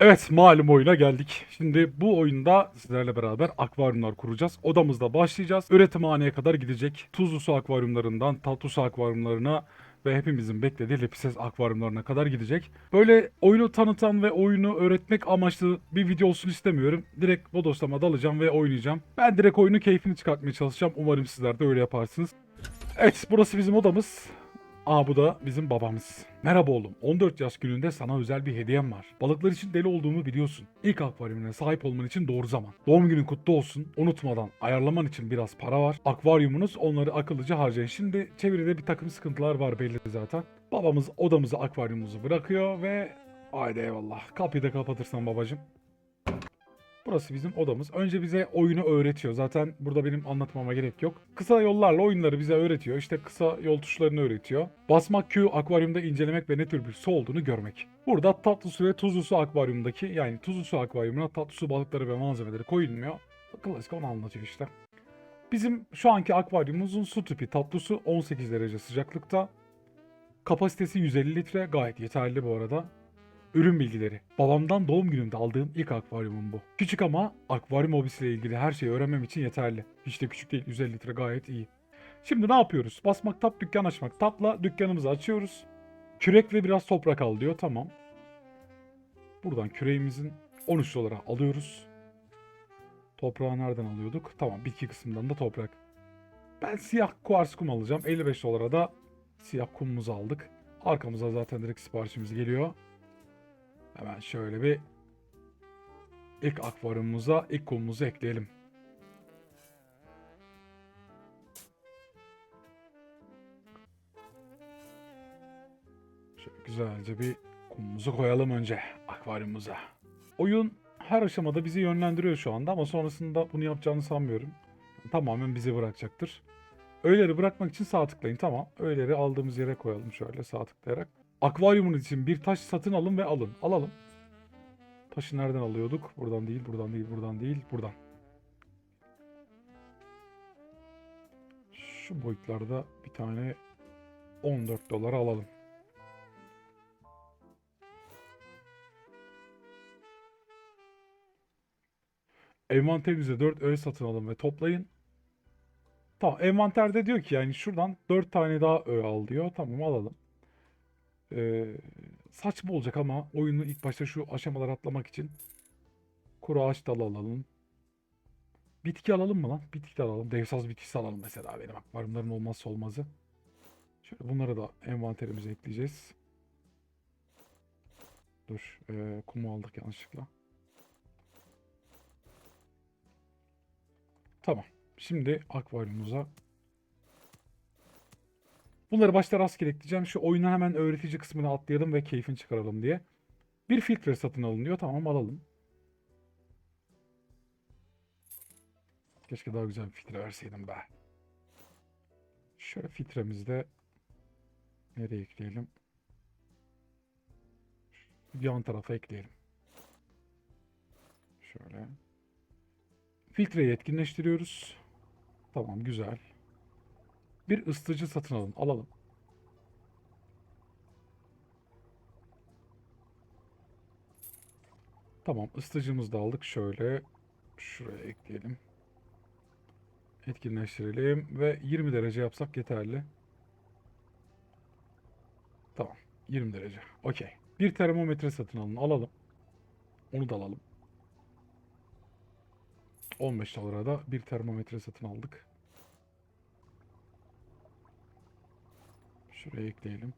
Evet malum oyuna geldik. Şimdi bu oyunda sizlerle beraber akvaryumlar kuracağız. Odamızda başlayacağız. Üretimhaneye kadar gidecek. Tuzlu su akvaryumlarından tatlı su akvaryumlarına ve hepimizin beklediği Lepises akvaryumlarına kadar gidecek. Böyle oyunu tanıtan ve oyunu öğretmek amaçlı bir video olsun istemiyorum. Direkt bodoslama dalacağım ve oynayacağım. Ben direkt oyunu keyfini çıkartmaya çalışacağım. Umarım sizler de öyle yaparsınız. Evet burası bizim odamız. Aa bu da bizim babamız. Merhaba oğlum. 14 yaş gününde sana özel bir hediyem var. Balıklar için deli olduğumu biliyorsun. İlk akvaryumuna sahip olman için doğru zaman. Doğum günün kutlu olsun. Unutmadan ayarlaman için biraz para var. Akvaryumunuz onları akıllıca harcayın. Şimdi çevrede bir takım sıkıntılar var belli zaten. Babamız odamızı akvaryumumuzu bırakıyor ve haydi eyvallah. Kapıyı da kapatırsan babacım. Burası bizim odamız. Önce bize oyunu öğretiyor. Zaten burada benim anlatmama gerek yok. Kısa yollarla oyunları bize öğretiyor. İşte kısa yol tuşlarını öğretiyor. Basmak Q akvaryumda incelemek ve ne tür bir su olduğunu görmek. Burada tatlı su ve tuzlu su akvaryumdaki yani tuzlu su akvaryumuna tatlı su balıkları ve malzemeleri koyulmuyor. Klasik onu anlatıyor işte. Bizim şu anki akvaryumumuzun su tipi tatlı su 18 derece sıcaklıkta. Kapasitesi 150 litre gayet yeterli bu arada. Ürün bilgileri. Babamdan doğum günümde aldığım ilk akvaryumum bu. Küçük ama akvaryum hobisiyle ilgili her şeyi öğrenmem için yeterli. Hiç de küçük değil 150 litre gayet iyi. Şimdi ne yapıyoruz? Basmak tap dükkan açmak. Tapla dükkanımızı açıyoruz. Kürek ve biraz toprak al diyor. Tamam. Buradan küreğimizin 13 dolara alıyoruz. Toprağı nereden alıyorduk? Tamam bitki kısmından da toprak. Ben siyah kuars kum alacağım. 55 dolara da siyah kumumuzu aldık. Arkamıza zaten direkt siparişimiz geliyor. Hemen şöyle bir ilk akvaryumumuza ilk kumumuzu ekleyelim. Şöyle güzelce bir kumumuzu koyalım önce akvaryumumuza. Oyun her aşamada bizi yönlendiriyor şu anda ama sonrasında bunu yapacağını sanmıyorum. Tamamen bizi bırakacaktır. Öğeleri bırakmak için sağ tıklayın. Tamam. Öğeleri aldığımız yere koyalım şöyle sağ tıklayarak. Akvaryumunuz için bir taş satın alın ve alın. Alalım. Taşı nereden alıyorduk? Buradan değil, buradan değil, buradan değil, buradan. Şu boyutlarda bir tane 14 dolara alalım. Envanterinize 4 öğe satın alın ve toplayın. Tamam envanterde diyor ki yani şuradan 4 tane daha öğe al diyor. Tamam alalım. Ee, saçma olacak ama oyunu ilk başta şu aşamaları atlamak için kuru ağaç dalı alalım. Bitki alalım mı lan? Bitki de alalım. Devsaz bitkisi alalım mesela benim akvaryumların olmazsa olmazı. Şöyle bunları da envanterimize ekleyeceğiz. Dur. ee, kumu aldık yanlışlıkla. Tamam. Şimdi akvaryumumuza Bunları başta rastgele ekleyeceğim. Şu oyunu hemen öğretici kısmına atlayalım ve keyfini çıkaralım diye. Bir filtre satın alın diyor. Tamam alalım. Keşke daha güzel bir filtre verseydim be. Şöyle filtremizi de nereye ekleyelim? Yan tarafa ekleyelim. Şöyle. Filtreyi etkinleştiriyoruz. Tamam güzel. Bir ısıtıcı satın alın. Alalım. Tamam ısıtıcımızı da aldık. Şöyle şuraya ekleyelim. Etkinleştirelim ve 20 derece yapsak yeterli. Tamam. 20 derece. Okey. Bir termometre satın alın. Alalım. Onu da alalım. 15 dolara da bir termometre satın aldık. Şuraya ekleyelim.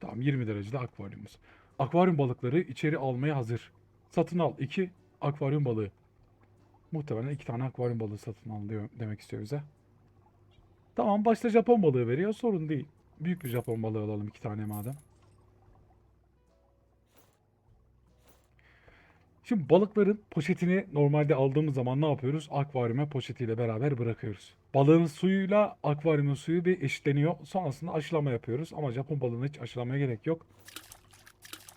Tamam 20 derecede akvaryumumuz. Akvaryum balıkları içeri almaya hazır. Satın al 2 akvaryum balığı. Muhtemelen 2 tane akvaryum balığı satın al diyor, demek istiyor bize. Tamam başta Japon balığı veriyor sorun değil. Büyük bir Japon balığı alalım 2 tane madem. Şimdi balıkların poşetini normalde aldığımız zaman ne yapıyoruz? Akvaryuma poşetiyle beraber bırakıyoruz. Balığın suyuyla akvaryumun suyu bir eşitleniyor. Sonrasında aşılama yapıyoruz. Ama Japon balığına hiç aşılamaya gerek yok.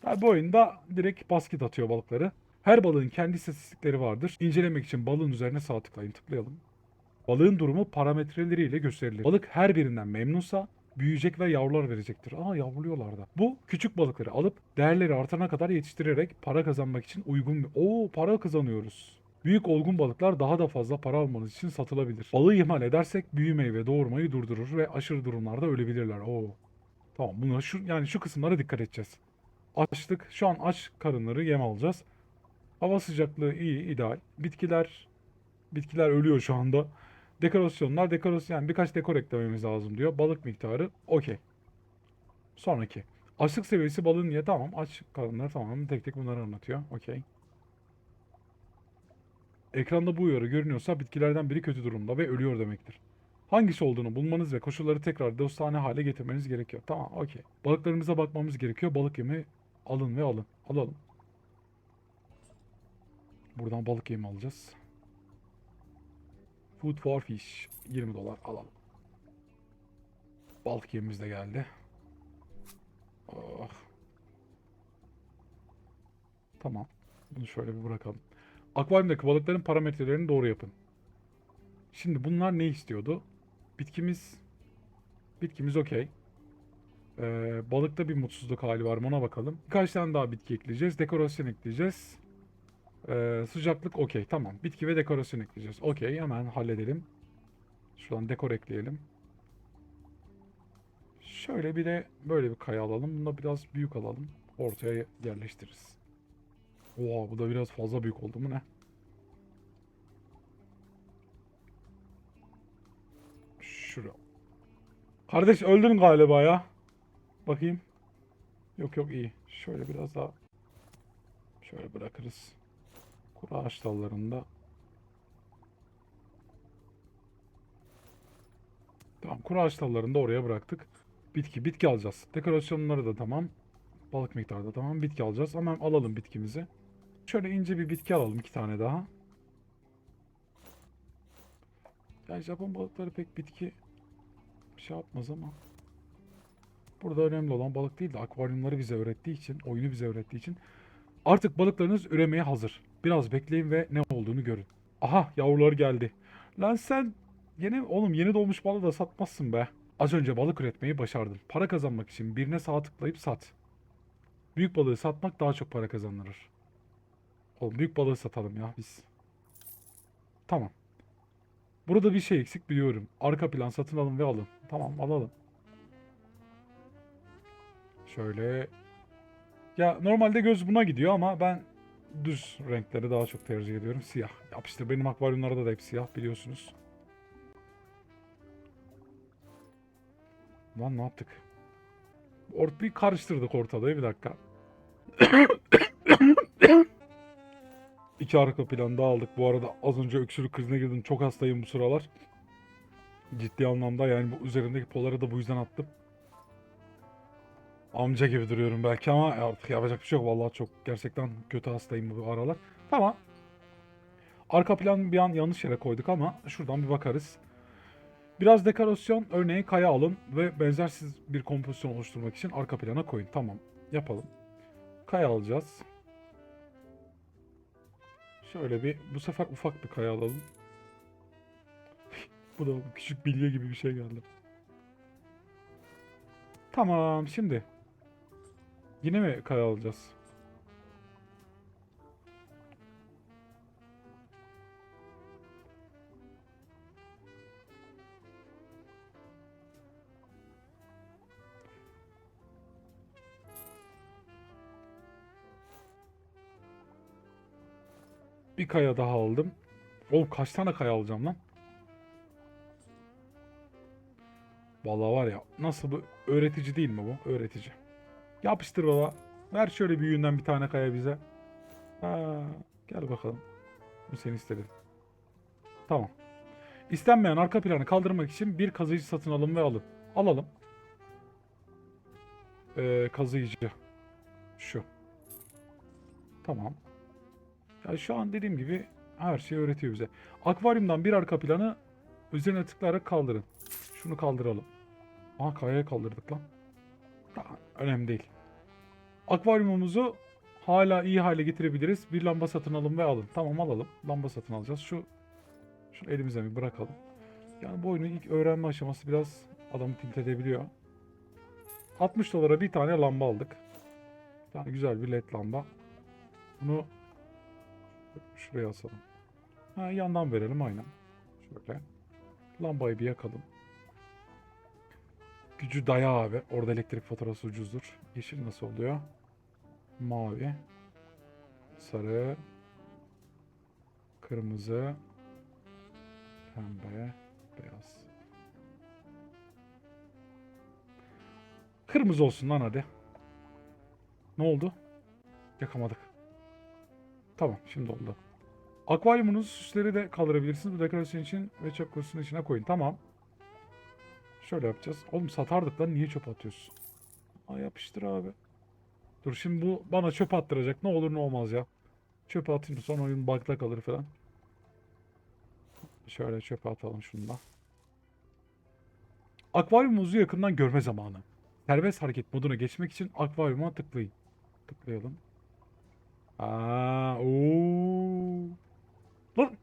Yani bu oyunda direkt basket atıyor balıkları. Her balığın kendi istatistikleri vardır. İncelemek için balığın üzerine sağ tıklayın. Tıklayalım. Balığın durumu parametreleriyle gösterilir. Balık her birinden memnunsa büyüyecek ve yavrular verecektir. Aa yavruluyorlar da. Bu küçük balıkları alıp değerleri artana kadar yetiştirerek para kazanmak için uygun bir... Oo para kazanıyoruz. Büyük olgun balıklar daha da fazla para almanız için satılabilir. Balığı ihmal edersek büyümeyi ve doğurmayı durdurur ve aşırı durumlarda ölebilirler. Oo. Tamam buna şu yani şu kısımlara dikkat edeceğiz. Açlık. Şu an aç karınları yem alacağız. Hava sıcaklığı iyi, ideal. Bitkiler bitkiler ölüyor şu anda. Dekorasyonlar, dekorasyon yani birkaç dekor eklememiz lazım diyor. Balık miktarı okey. Sonraki. Açlık seviyesi balığın niye? Tamam. Aç karınlar tamam. Tek tek bunları anlatıyor. Okey. Ekranda bu uyarı görünüyorsa bitkilerden biri kötü durumda ve ölüyor demektir. Hangisi olduğunu bulmanız ve koşulları tekrar dostane hale getirmeniz gerekiyor. Tamam, okey. Balıklarımıza bakmamız gerekiyor. Balık yemi alın ve alın. Alalım. Buradan balık yemi alacağız. Food for fish. 20 dolar alalım. Balık yemimiz de geldi. Oh. Tamam. Bunu şöyle bir bırakalım. Akvaryumdaki balıkların parametrelerini doğru yapın. Şimdi bunlar ne istiyordu? Bitkimiz bitkimiz okey. Ee, balıkta bir mutsuzluk hali var mı ona bakalım. Birkaç tane daha bitki ekleyeceğiz. Dekorasyon ekleyeceğiz. Ee, sıcaklık okey tamam. Bitki ve dekorasyon ekleyeceğiz. Okey hemen halledelim. Şuradan dekor ekleyelim. Şöyle bir de böyle bir kaya alalım. Bunu da biraz büyük alalım. Ortaya yerleştiririz. Oha bu da biraz fazla büyük oldu mu ne? Şuraya. Kardeş öldün galiba ya. Bakayım. Yok yok iyi. Şöyle biraz daha şöyle bırakırız. Kuru ağaç dallarında. Tamam kuru ağaç dallarında oraya bıraktık. Bitki bitki alacağız. Dekorasyonları da tamam. Balık miktarı da tamam. Bitki alacağız. Hemen alalım bitkimizi. Şöyle ince bir bitki alalım iki tane daha. Yani Japon balıkları pek bitki bir şey yapmaz ama. Burada önemli olan balık değil de akvaryumları bize öğrettiği için, oyunu bize öğrettiği için artık balıklarınız üremeye hazır. Biraz bekleyin ve ne olduğunu görün. Aha yavrular geldi. Lan sen yeni oğlum yeni doğmuş balığı da satmazsın be. Az önce balık üretmeyi başardın. Para kazanmak için birine sağ tıklayıp sat. Büyük balığı satmak daha çok para kazandırır. Oğlum büyük balığı satalım ya biz. Tamam. Burada bir şey eksik biliyorum. Arka plan satın alın ve alın. Tamam alalım. Şöyle. Ya normalde göz buna gidiyor ama ben düz renkleri daha çok tercih ediyorum. Siyah. Yapıştır benim akvaryumlarda da hep siyah biliyorsunuz. Lan ne yaptık? Ort bir karıştırdık ortalığı bir dakika. İki arka plan daha aldık. Bu arada az önce öksürük krizine girdim. Çok hastayım bu sıralar. Ciddi anlamda yani bu üzerindeki poları da bu yüzden attım. Amca gibi duruyorum belki ama artık yapacak bir şey yok. Vallahi çok gerçekten kötü hastayım bu aralar. Tamam. Arka plan bir an yanlış yere koyduk ama şuradan bir bakarız. Biraz dekorasyon örneğin kaya alın ve benzersiz bir kompozisyon oluşturmak için arka plana koyun. Tamam yapalım. Kaya alacağız. Şöyle bir bu sefer ufak bir kaya alalım. bu da küçük bilye gibi bir şey geldi. Tamam şimdi. Yine mi kaya alacağız? Bir kaya daha aldım. Oğlum kaç tane kaya alacağım lan? Vallahi var ya nasıl bu öğretici değil mi bu? Öğretici. Yapıştır baba. Ver şöyle büyüğünden bir tane kaya bize. Ha, gel bakalım. Bu seni istedin. Tamam. İstenmeyen arka planı kaldırmak için bir kazıyıcı satın alın ve alın. Alalım. Ee, kazıyıcı. Şu. Tamam. Ya şu an dediğim gibi her şeyi öğretiyor bize. Akvaryumdan bir arka planı üzerine tıklayarak kaldırın. Şunu kaldıralım. Aha kayaya kaldırdık lan. Ha, önemli değil. Akvaryumumuzu hala iyi hale getirebiliriz. Bir lamba satın alın ve alın. Tamam alalım. Lamba satın alacağız. Şu şu elimize bir bırakalım. Yani bu oyunun ilk öğrenme aşaması biraz adamı tilt edebiliyor. 60 dolara bir tane lamba aldık. Bir tane güzel bir led lamba. Bunu şuraya asalım. Ha, yandan verelim aynen. Şöyle. Lambayı bir yakalım. Gücü daya abi. Orada elektrik faturası ucuzdur. Yeşil nasıl oluyor? Mavi. Sarı. Kırmızı. Pembe. Beyaz. Kırmızı olsun lan hadi. Ne oldu? Yakamadık. Tamam şimdi oldu. Akvaryumunuz süsleri de kaldırabilirsiniz. Bu dekorasyon için ve çöp kutusunun içine koyun. Tamam. Şöyle yapacağız. Oğlum satardık lan niye çöp atıyorsun? Aa yapıştır abi. Dur şimdi bu bana çöp attıracak. Ne olur ne olmaz ya. Çöpe atayım sonra oyun bug'da kalır falan. Şöyle çöpe atalım şunu da. Akvaryumumuzu yakından görme zamanı. Serbest hareket moduna geçmek için akvaryuma tıklayın. Tıklayalım. Aa, ooo. Lan.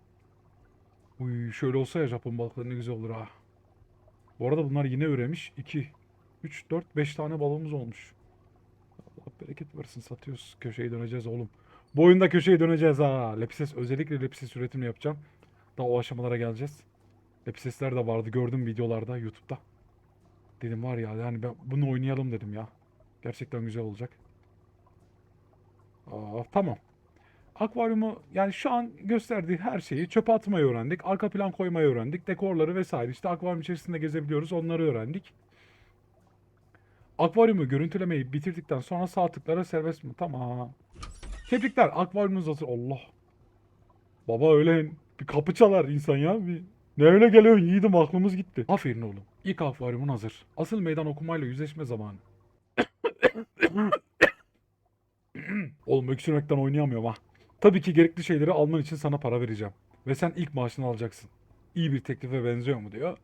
Uy, şöyle olsa ya Japon balıkları ne güzel olur ha. Bu arada bunlar yine üremiş. 2, 3, 4, 5 tane balığımız olmuş. Allah bereket versin satıyoruz. Köşeyi döneceğiz oğlum. Bu oyunda köşeyi döneceğiz ha. Lepises özellikle Lepises üretimi yapacağım. Daha o aşamalara geleceğiz. Lepisesler de vardı gördüm videolarda YouTube'da. Dedim var ya yani ben bunu oynayalım dedim ya. Gerçekten güzel olacak. Tamam. Akvaryumu yani şu an gösterdiği her şeyi çöpe atmayı öğrendik. Arka plan koymayı öğrendik. Dekorları vesaire işte akvaryum içerisinde gezebiliyoruz. Onları öğrendik. Akvaryumu görüntülemeyi bitirdikten sonra sağ tıklara serbest mi? Tamam. Tebrikler. Akvaryumunuz hazır. Allah. Baba öyle bir kapı çalar insan ya. Bir... Ne öyle geliyorsun yiğidim aklımız gitti. Aferin oğlum. İlk akvaryumun hazır. Asıl meydan okumayla yüzleşme zamanı. Oğlum öksürmekten oynayamıyorum ha. Tabii ki gerekli şeyleri alman için sana para vereceğim. Ve sen ilk maaşını alacaksın. İyi bir teklife benziyor mu diyor.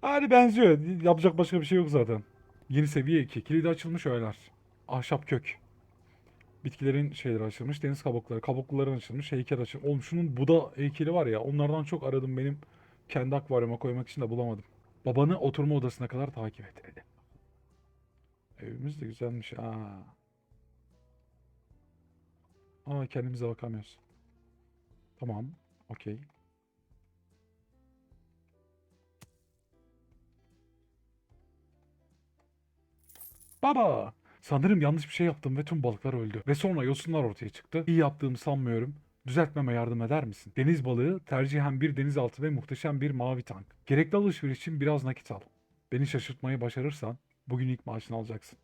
Hadi benziyor. Yapacak başka bir şey yok zaten. Yeni seviye 2. Kilidi açılmış öğeler. Ahşap kök. Bitkilerin şeyleri açılmış. Deniz kabukları. Kabukluların açılmış. Heykel açılmış. Oğlum şunun Buda heykeli var ya. Onlardan çok aradım benim. Kendi akvaryuma koymak için de bulamadım. Babanı oturma odasına kadar takip et. Evimiz de güzelmiş. Aa. Aa kendimize bakamıyoruz. Tamam. Okey. Baba! Sanırım yanlış bir şey yaptım ve tüm balıklar öldü. Ve sonra yosunlar ortaya çıktı. İyi yaptığımı sanmıyorum. Düzeltmeme yardım eder misin? Deniz balığı tercihen bir denizaltı ve muhteşem bir mavi tank. Gerekli alışveriş için biraz nakit al. Beni şaşırtmayı başarırsan bugün ilk maaşını alacaksın.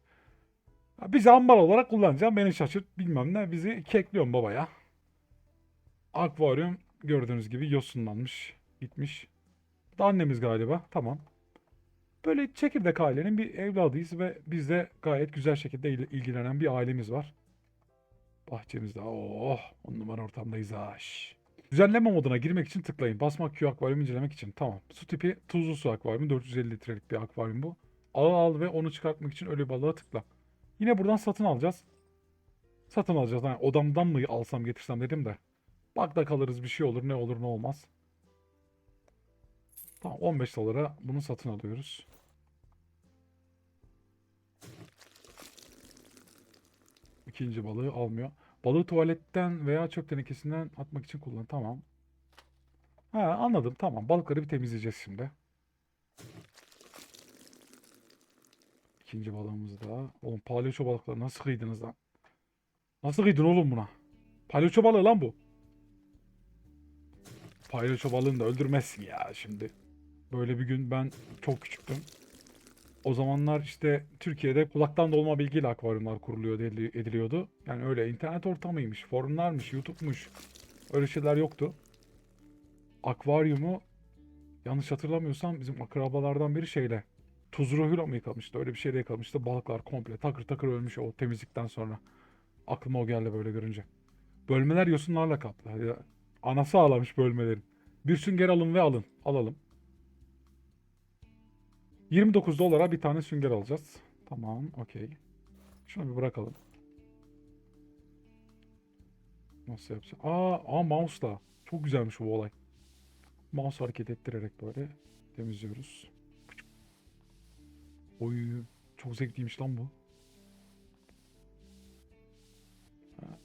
Bizi ambar olarak kullanacağım. Beni şaşırt bilmem ne. Bizi kekliyorum baba ya. Akvaryum gördüğünüz gibi yosunlanmış. Gitmiş. Bu da annemiz galiba. Tamam. Böyle çekirdek ailenin bir evladıyız ve biz de gayet güzel şekilde il- ilgilenen bir ailemiz var. Bahçemizde. Oh, on numara ortamdayız ha. Düzenleme moduna girmek için tıklayın. Basmak Q akvaryumu incelemek için. Tamam. Su tipi tuzlu su akvaryumu. 450 litrelik bir akvaryum bu. Ağı al ve onu çıkartmak için ölü balığa tıkla. Yine buradan satın alacağız. Satın alacağız. Yani odamdan mı alsam getirsem dedim de. Bak da kalırız bir şey olur ne olur ne olmaz. Tamam 15 dolara bunu satın alıyoruz. İkinci balığı almıyor. Balığı tuvaletten veya çöp tenekesinden atmak için kullan. Tamam. Ha anladım. Tamam. Balıkları bir temizleyeceğiz şimdi. İkinci balığımız da. Oğlum palyaço balıkları nasıl kıydınız lan? Nasıl kıydın oğlum buna? Palyaço balığı lan bu. Palyaço balığını da öldürmezsin ya şimdi. Böyle bir gün ben çok küçüktüm. O zamanlar işte Türkiye'de kulaktan dolma bilgiyle akvaryumlar kuruluyor edili- ediliyordu. Yani öyle internet ortamıymış, forumlarmış, YouTube'muş. Öyle şeyler yoktu. Akvaryumu yanlış hatırlamıyorsam bizim akrabalardan biri şeyle tuz ruhuyla mı yıkamıştı? Öyle bir şeyle yıkamıştı. Balıklar komple takır takır ölmüş o temizlikten sonra. Aklıma o geldi böyle görünce. Bölmeler yosunlarla kaplı. Hadi anası ağlamış bölmelerin. Bir sünger alın ve alın. Alalım. 29 dolara bir tane sünger alacağız. Tamam, okey. Şunu bir bırakalım. Nasıl yapacağım? Aa, aa mouse'la. Çok güzelmiş bu olay. Mouse hareket ettirerek böyle temizliyoruz. Oy. Çok zevkliymiş lan bu. Ha,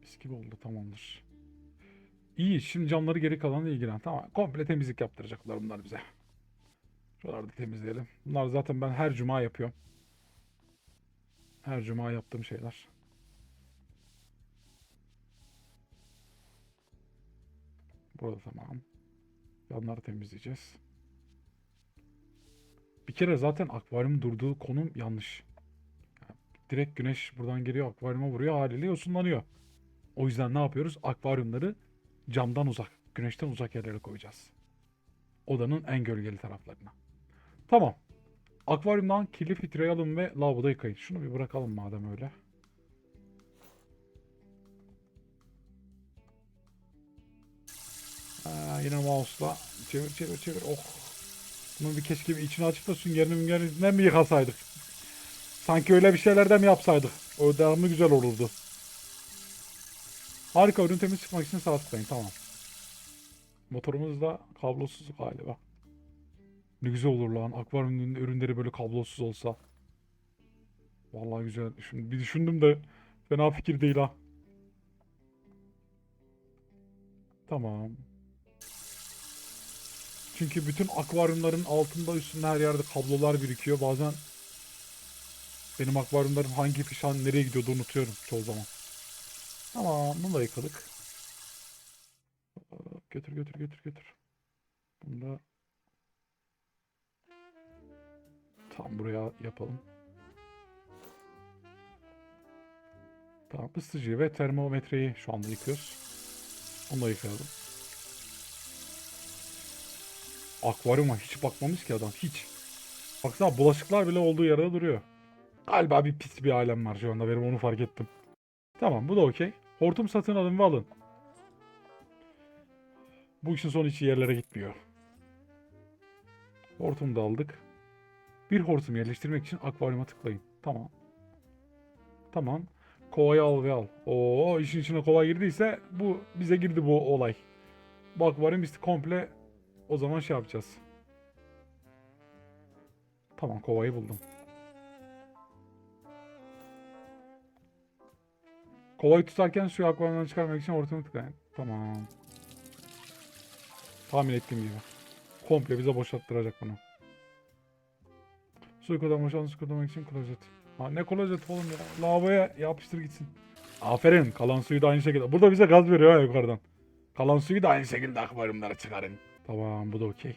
Mis gibi oldu tamamdır. İyi şimdi camları geri kalanla ilgilen. Tamam komple temizlik yaptıracaklar bunlar bize. Şuraları da temizleyelim. Bunlar zaten ben her cuma yapıyorum. Her cuma yaptığım şeyler. Burada tamam. Yanları temizleyeceğiz. Bir kere zaten akvaryum durduğu konum yanlış. Yani direkt güneş buradan geliyor akvaryuma vuruyor haliyle yosunlanıyor. O yüzden ne yapıyoruz? Akvaryumları camdan uzak, güneşten uzak yerlere koyacağız. Odanın en gölgeli taraflarına. Tamam. Akvaryumdan kirli filtreyi alın ve lavaboda yıkayın. Şunu bir bırakalım madem öyle. Aa, yine mouse'la çevir çevir çevir. Oh. Bunun bir keşke bir içini açıp da süngerini müngerini mi yıkasaydık? Sanki öyle bir şeyler de mi yapsaydık? O devamlı güzel olurdu. Harika ürün temiz çıkmak için sağ tıklayın. Tamam. Motorumuz da kablosuz galiba. Ne güzel olur lan. Akvaryumun ürünleri böyle kablosuz olsa. Vallahi güzel. Şimdi bir düşündüm de fena fikir değil ha. Tamam. Çünkü bütün akvaryumların altında üstünde her yerde kablolar birikiyor. Bazen benim akvaryumlarım hangi fişan nereye gidiyordu unutuyorum çoğu zaman. Tamam bunu da yıkadık. Götür götür götür götür. Bunu da tam buraya yapalım. Tamam ısıtıcıyı ve termometreyi şu anda yıkıyoruz. Onu da yıkayalım. Akvaryuma hiç bakmamış ki adam hiç. Baksana bulaşıklar bile olduğu yerde duruyor. Galiba bir pis bir alem var şu anda benim onu fark ettim. Tamam bu da okey. Hortum satın alın ve alın. Bu işin sonu hiç iyi yerlere gitmiyor. Hortumu da aldık. Bir hortum yerleştirmek için akvaryuma tıklayın. Tamam. Tamam. Kovayı al ve al. Oo işin içine kova girdiyse bu bize girdi bu olay. Bu akvaryum biz komple o zaman şey yapacağız. Tamam kovayı buldum. Kovayı tutarken suyu akvaryumdan çıkarmak için hortumu tıklayın. Tamam. Tahmin ettiğim gibi. Komple bize boşalttıracak bunu. Su yıkadan boşalan su yıkamak için klozet. Ha ne klozet oğlum ya. Lavaboya yapıştır gitsin. Aferin. Kalan suyu da aynı şekilde. Burada bize gaz veriyor ha yukarıdan. Kalan suyu da aynı şekilde akvaryumlara çıkarın. Tamam bu da okey.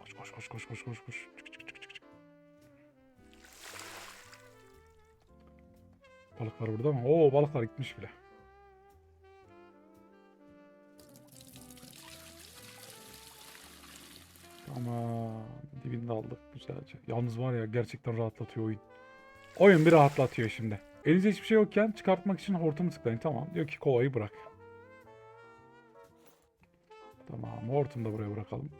Koş koş koş koş koş koş koş. Balıklar burada mı? Oo balıklar gitmiş bile. Tamam. Dibinde aldık güzelce. Yalnız var ya gerçekten rahatlatıyor oyun. Oyun bir rahatlatıyor şimdi. Elinizde hiçbir şey yokken çıkartmak için hortumu tıklayın. Tamam. Diyor ki kovayı bırak. Tamam. Hortumu da buraya bırakalım.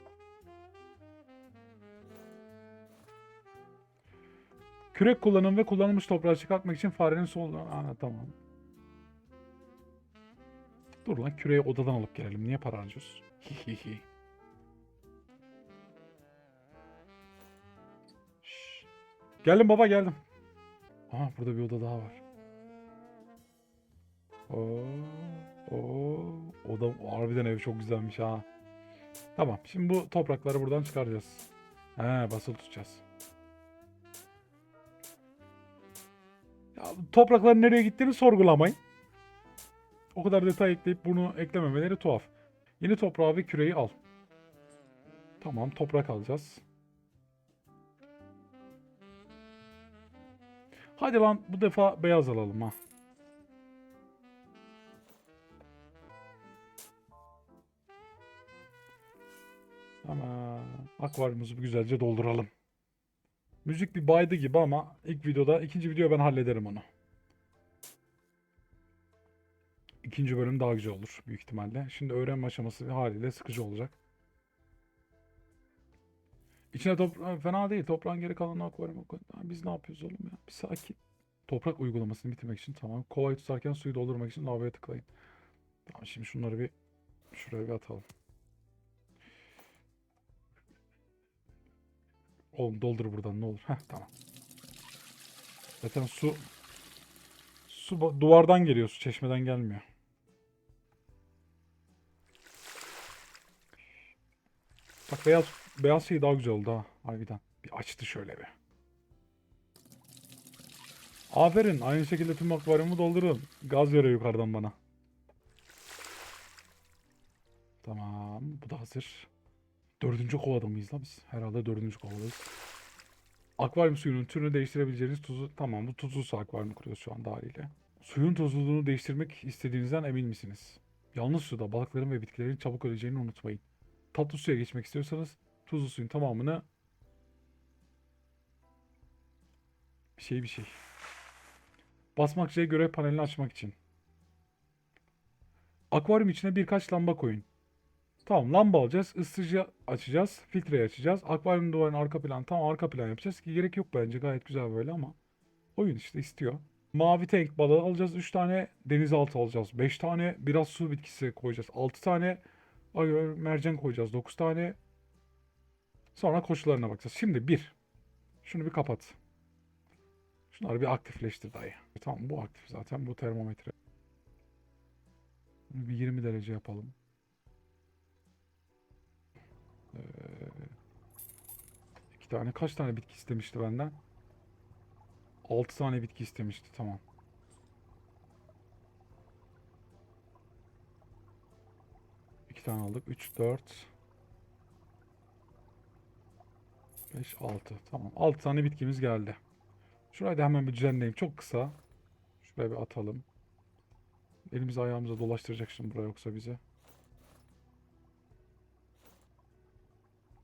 Kürek kullanın ve kullanılmış toprağı çıkartmak için farenin sol... Aa, tamam. Dur lan küreği odadan alıp gelelim. Niye para harcıyoruz? Hihihi. Geldim baba geldim. Aha burada bir oda daha var. Oo, oo, oda harbiden ev çok güzelmiş ha. Tamam şimdi bu toprakları buradan çıkaracağız. He basılı tutacağız. Ya, toprakların nereye gittiğini sorgulamayın. O kadar detay ekleyip bunu eklememeleri tuhaf. Yeni toprağı ve küreyi al. Tamam toprak alacağız. Hadi lan bu defa beyaz alalım ha. Ama akvaryumumuzu güzelce dolduralım. Müzik bir baydı gibi ama ilk videoda, ikinci video ben hallederim onu. İkinci bölüm daha güzel olur büyük ihtimalle. Şimdi öğrenme aşaması haliyle sıkıcı olacak. İçine toprak fena değil. Toprağın geri kalanını akvaryuma koy. Lan Biz ne yapıyoruz oğlum ya? Bir sakin. Toprak uygulamasını bitirmek için tamam. Kovayı tutarken suyu doldurmak için lavaboya tıklayın. Tamam şimdi şunları bir Şuraya bir atalım. Oğlum doldur buradan ne olur. Heh tamam. Zaten su su duvardan geliyor. Su çeşmeden gelmiyor. Bak beyaz beyaz şey daha güzel oldu ha. Harbiden. Bir açtı şöyle bir. Aferin. Aynı şekilde tüm akvaryumu doldurun. Gaz veriyor yukarıdan bana. Tamam. Bu da hazır. Dördüncü kovada mıyız la biz? Herhalde dördüncü kovadayız. Akvaryum suyunun türünü değiştirebileceğiniz tuzu... Tamam bu tuzlu su akvaryumu kuruyoruz şu anda haliyle. Suyun tuzluluğunu değiştirmek istediğinizden emin misiniz? Yalnız suda balıkların ve bitkilerin çabuk öleceğini unutmayın. Tatlı suya geçmek istiyorsanız tuzlu suyun tamamını bir şey bir şey. Basmakçıya göre panelini açmak için. Akvaryum içine birkaç lamba koyun. Tamam lamba alacağız. ısıtıcı açacağız. Filtreyi açacağız. Akvaryum duvarının arka plan tam arka plan yapacağız ki gerek yok bence gayet güzel böyle ama oyun işte istiyor. Mavi tank balığı alacağız 3 tane. Denizaltı alacağız 5 tane. Biraz su bitkisi koyacağız 6 tane. Mercan koyacağız 9 tane. Sonra koşullarına bakacağız. Şimdi bir. Şunu bir kapat. Şunları bir aktifleştir dayı. Tamam bu aktif zaten bu termometre. Bunu bir 20 derece yapalım. Ee, iki tane kaç tane bitki istemişti benden? 6 tane bitki istemişti tamam. İki tane aldık. 3, 4, 5, 6. Tamam. 6 tane bitkimiz geldi. Şurayı da hemen bir düzenleyeyim. Çok kısa. Şuraya bir atalım. Elimizi ayağımıza dolaştıracak şimdi buraya yoksa bize.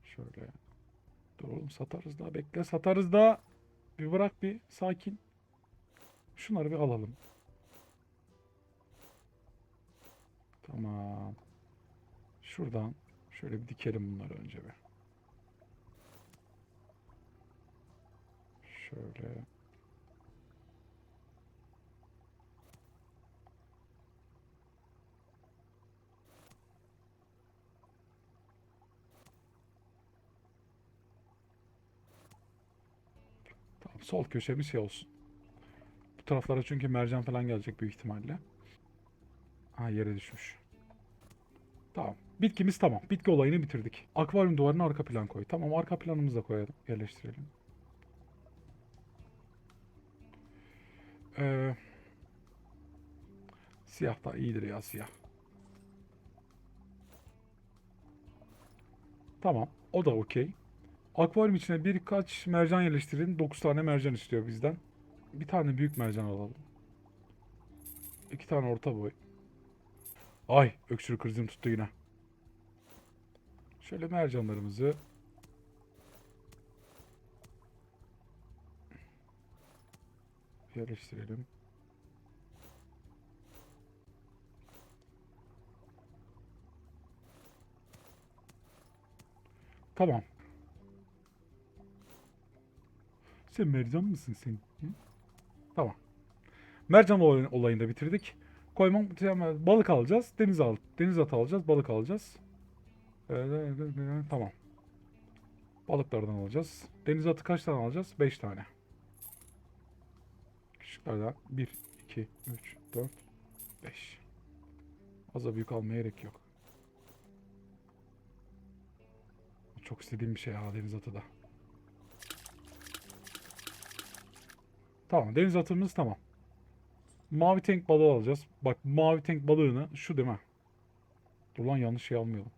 Şöyle. Dur oğlum satarız daha. Bekle satarız daha. Bir bırak bir sakin. Şunları bir alalım. Tamam. Şuradan şöyle bir dikelim bunları önce bir. Şöyle. Tamam, sol köşemiz şey olsun. Bu taraflara çünkü mercan falan gelecek büyük ihtimalle. Ha yere düşmüş. Tamam. Bitkimiz tamam. Bitki olayını bitirdik. Akvaryum duvarına arka plan koy. Tamam arka planımızı da koyalım. Yerleştirelim. Ee, siyah da iyidir ya siyah. Tamam. O da okey. Akvaryum içine birkaç mercan yerleştirin. 9 tane mercan istiyor bizden. Bir tane büyük mercan alalım. İki tane orta boy. Ay öksürük krizim tuttu yine. Şöyle mercanlarımızı yerleştirelim. Tamam. Sen mercan mısın sen? Hı? Tamam. Mercan olay- olayını bitirdik. Koymam balık alacağız. Deniz al deniz atı alacağız. Balık alacağız. Ee, tamam. Balıklardan alacağız. Deniz atı kaç tane alacağız? 5 tane. Küçüklerden 1, 2, 3, 4, 5. Az büyük almaya gerek yok. Çok istediğim bir şey ha deniz atı da. Tamam deniz atımız tamam. Mavi tank balığı alacağız. Bak mavi tank balığını şu değil mi? Dur lan yanlış şey almayalım.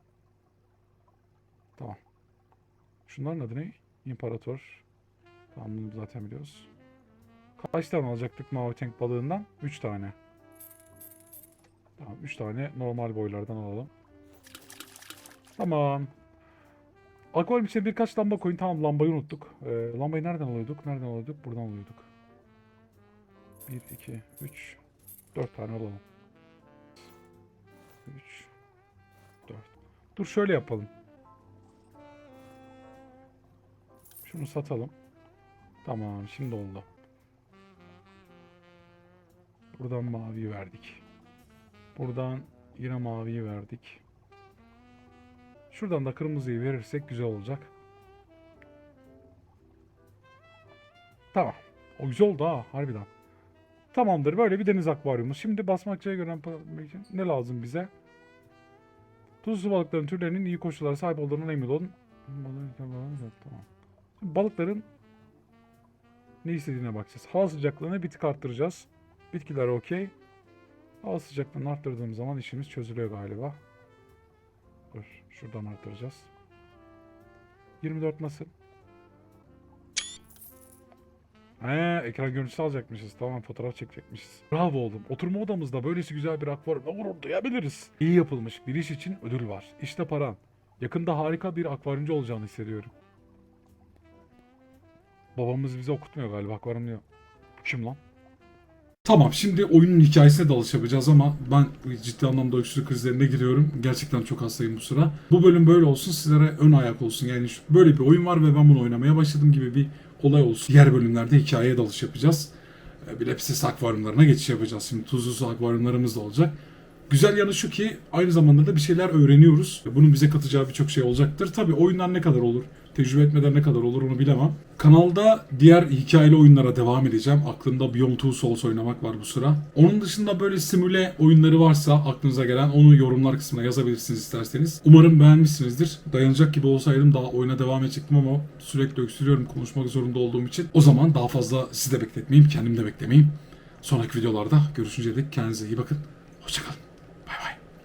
Tamam. Şunların adı ne? İmparator. Tamam bunu zaten biliyoruz. Kaç tane alacaktık mavi tank balığından? 3 tane. Tamam 3 tane normal boylardan alalım. Tamam. Akvaryum içine birkaç lamba koyun. Tamam lambayı unuttuk. Ee, lambayı nereden alıyorduk? Nereden alıyorduk? Buradan alıyorduk. 1, 2, 3, 4 tane alalım. 3, 4. Dur şöyle yapalım. Şunu satalım. Tamam şimdi oldu. Buradan mavi verdik. Buradan yine maviyi verdik. Şuradan da kırmızıyı verirsek güzel olacak. Tamam. O güzel oldu ha harbiden. Tamamdır böyle bir deniz akvaryumu. Şimdi basmakçıya göre için ne lazım bize? Tuzlu balıkların türlerinin iyi koşullara sahip olduğuna emin olun. Tamam. Balıkların ne istediğine bakacağız. Hava sıcaklığını bir tık arttıracağız. Bitkiler okey. Hava sıcaklığını arttırdığımız zaman işimiz çözülüyor galiba. Dur şuradan arttıracağız. 24 nasıl? He, ekran görüntüsü alacakmışız. Tamam fotoğraf çekecekmişiz. Bravo oğlum. Oturma odamızda böylesi güzel bir akvaryumda gurur duyabiliriz. İyi yapılmış bir iş için ödül var. İşte paran. Yakında harika bir akvaryumcu olacağını hissediyorum. Babamız bize okutmuyor galiba akvaryum diyor. Kim lan? Tamam şimdi oyunun hikayesine dalış yapacağız ama ben ciddi anlamda öksürük krizlerine giriyorum. Gerçekten çok hastayım bu sıra. Bu bölüm böyle olsun sizlere ön ayak olsun. Yani böyle bir oyun var ve ben bunu oynamaya başladım gibi bir olay olsun. Diğer bölümlerde hikayeye dalış yapacağız. Ee, Bilepsiz akvaryumlarına geçiş yapacağız. Şimdi tuzlu su akvaryumlarımız da olacak. Güzel yanı şu ki aynı zamanda da bir şeyler öğreniyoruz. Bunun bize katacağı birçok şey olacaktır. Tabii oyundan ne kadar olur, tecrübe etmeden ne kadar olur onu bilemem. Kanalda diğer hikayeli oyunlara devam edeceğim. Aklımda Beyond Two Souls oynamak var bu sıra. Onun dışında böyle simüle oyunları varsa aklınıza gelen onu yorumlar kısmına yazabilirsiniz isterseniz. Umarım beğenmişsinizdir. Dayanacak gibi olsaydım daha oyuna devam edecektim ama sürekli öksürüyorum konuşmak zorunda olduğum için. O zaman daha fazla sizi de bekletmeyeyim, kendim de beklemeyeyim. Sonraki videolarda görüşünceye dek kendinize iyi bakın. Hoşçakalın.